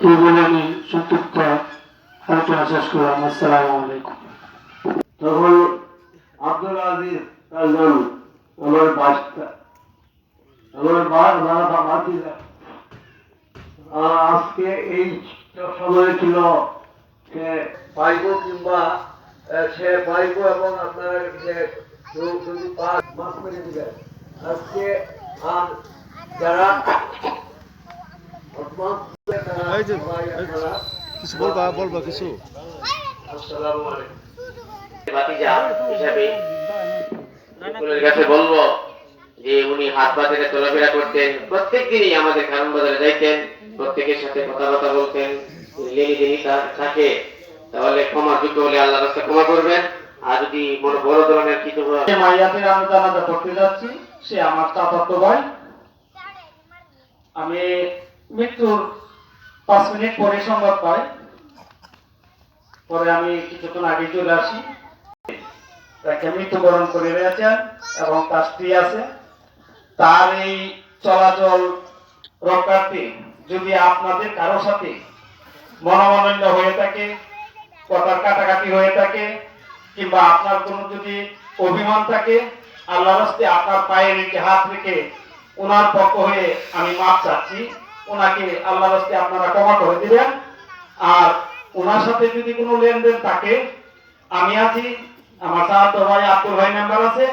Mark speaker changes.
Speaker 1: এই বলে আলোচনা শেষ করলাম। আসসালামু আলাইকুম।
Speaker 2: তখন আব্দুল আজিজ তালজান আমার আমার বা- বা- বা- আজকে এই সময় ছিল সে পাইব কিংবা সে পাইব এবং আপনারা যে যদি পাস মাফ করে দিবেন আজকে আর যারা তারা
Speaker 3: এই যে, কিছু বলবা বলবা কিছু?
Speaker 2: আসসালামু আলাইকুম
Speaker 4: ভাতিজা হিসাবে সকলের কাছে বলব যে উনি হাত পা থেকে চলাফেরা করতেন। প্রত্যেক দিনই আমাদের কারণ বাজারে যাইতেন প্রত্যেকের সাথে কথাবার্তা বলতেন। লেনি দেনি থাকে তাহলে ক্ষমা যোগ্য হলে আল্লাহ রাস্তা ক্ষমা করবেন। আর যদি কোনো বড় ধরনের কিছু হয়,
Speaker 1: মাইয়াতের আমি জানাজা পড়তে যাচ্ছি সে আমার চাচাতো ভাই। আমি মৃত্যুর পাঁচ মিনিট পরে সংবাদ পাই। পরে আমি কিছুক্ষণ আগে চলে আসি। তাকে মৃত্যুবরণ করে রয়েছেন এবং তার স্ত্রী আছে। তার এই চলাচল রক্ষার্থে যদি আপনাদের কারও সাথে মনোমানন্য হয়ে থাকে, কথার কাটাকাটি হয়ে থাকে, কিংবা আপনার কোনো যদি অভিমান থাকে আল্লাহ রাস্তে আপনার পায়ে রেখে হাত রেখে ওনার পক্ষ হয়ে আমি মাপ চাচ্ছি। ওনাকে আল্লাহ রাস্তে আপনারা ক্ষমা করে দিবেন। আর ওনার সাথে যদি কোনো লেনদেন থাকে, আমি আছি। আমার সাহায্য ভাই, আব্দুল ভাই মেম্বার আছে।